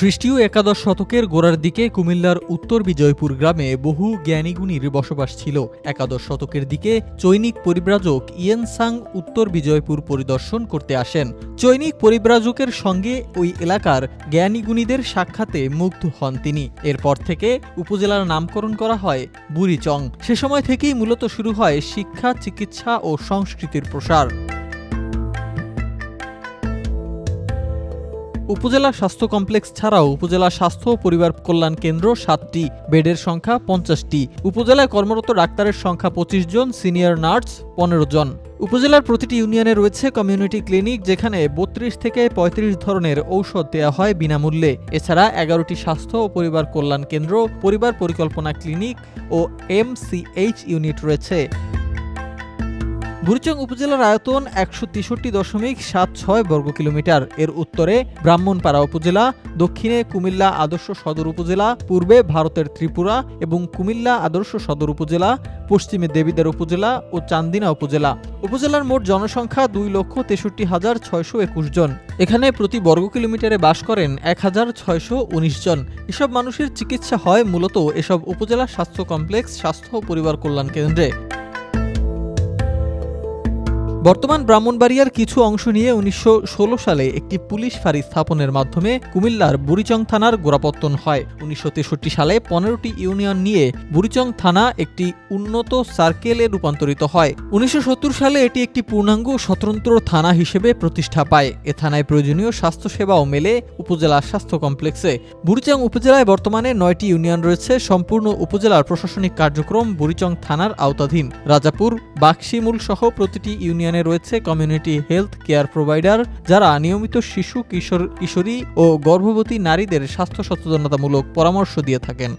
খ্রিস্টীয় একাদশ শতকের গোড়ার দিকে কুমিল্লার উত্তর বিজয়পুর গ্রামে বহু জ্ঞানীগুণীর বসবাস ছিল। একাদশ শতকের দিকে চৈনিক পরিব্রাজক ইয়েনসাং উত্তর বিজয়পুর পরিদর্শন করতে আসেন। চৈনিক পরিব্রাজকের সঙ্গে ওই এলাকার জ্ঞানীগুণীদের সাক্ষাতে মুগ্ধ হন তিনি। এরপর থেকে উপজেলার নামকরণ করা হয় বুড়িচং। সে সময় থেকেই মূলত শুরু হয় শিক্ষা, চিকিৎসা ও সংস্কৃতির প্রসার। উপজেলা স্বাস্থ্য কমপ্লেক্স ছাড়াও উপজেলা স্বাস্থ্য ও পরিবার কল্যাণ কেন্দ্র সাতটি, বেডের সংখ্যা পঞ্চাশটি। উপজেলায় কর্মরত ডাক্তারের সংখ্যা পঁচিশ জন, সিনিয়র নার্স পনেরো জন। উপজেলার প্রতিটি ইউনিয়নে রয়েছে কমিউনিটি ক্লিনিক যেখানে বত্রিশ থেকে ৩৫ ধরনের ঔষধ দেওয়া হয় বিনামূল্যে। এছাড়া এগারোটি স্বাস্থ্য ও পরিবার কল্যাণ কেন্দ্র, পরিবার পরিকল্পনা ক্লিনিক ও এমসিএইচ ইউনিট রয়েছে। বুড়িচং উপজেলার আয়তন একশো তেষট্টি দশমিক সাত ছয় বর্গ কিলোমিটার এর উত্তরে ব্রাহ্মণপাড়া উপজেলা, দক্ষিণে কুমিল্লা আদর্শ সদর উপজেলা, পূর্বে ভারতের ত্রিপুরা এবং কুমিল্লা আদর্শ সদর উপজেলা, পশ্চিমে দেবিদার উপজেলা ও চান্দিনা উপজেলা। উপজেলার মোট জনসংখ্যা দুই লক্ষ তেষট্টি হাজার ছয়শো একুশ জন। এখানে প্রতি বর্গ কিলোমিটারে বাস করেন এক হাজার ছয়শো উনিশ জন। এসব মানুষের চিকিৎসা হয় মূলত এসব উপজেলা স্বাস্থ্য কমপ্লেক্স, স্বাস্থ্য ও পরিবার কল্যাণ কেন্দ্রে। বর্তমান ব্রাহ্মণবাড়িয়ার কিছু অংশ নিয়ে উনিশশো ষোলো সালে একটি পুলিশ ফাঁড়ি স্থাপনের মাধ্যমে কুমিল্লার বুড়িচং থানার গোড়াপত্তন হয়। উনিশশো তেষট্টি সালে পনেরোটি ইউনিয়ন নিয়ে বুড়িচং থানা একটি উন্নত সার্কেলে রূপান্তরিত হয়। উনিশশো সত্তর সালে এটি একটি পূর্ণাঙ্গ স্বতন্ত্র থানা হিসেবে প্রতিষ্ঠা পায়। এ থানায় প্রয়োজনীয় স্বাস্থ্যসেবাও মেলে উপজেলা স্বাস্থ্য কমপ্লেক্সে। বুড়িচং উপজেলায় বর্তমানে নয়টি ইউনিয়ন রয়েছে। সম্পূর্ণ উপজেলার প্রশাসনিক কার্যক্রম বুড়িচং থানার আওতাধীন। রাজাপুর, বাক্সিমুল সহ প্রতিটি ইউনিয়নে রয়েছে কমিউনিটি হেলথ কেয়ার প্রোভাইডার যারা নিয়মিত শিশু, কিশোর, কিশোরী ও গর্ভবতী নারীদের স্বাস্থ্য সচেতনতামূলক পরামর্শ দিয়ে থাকেন।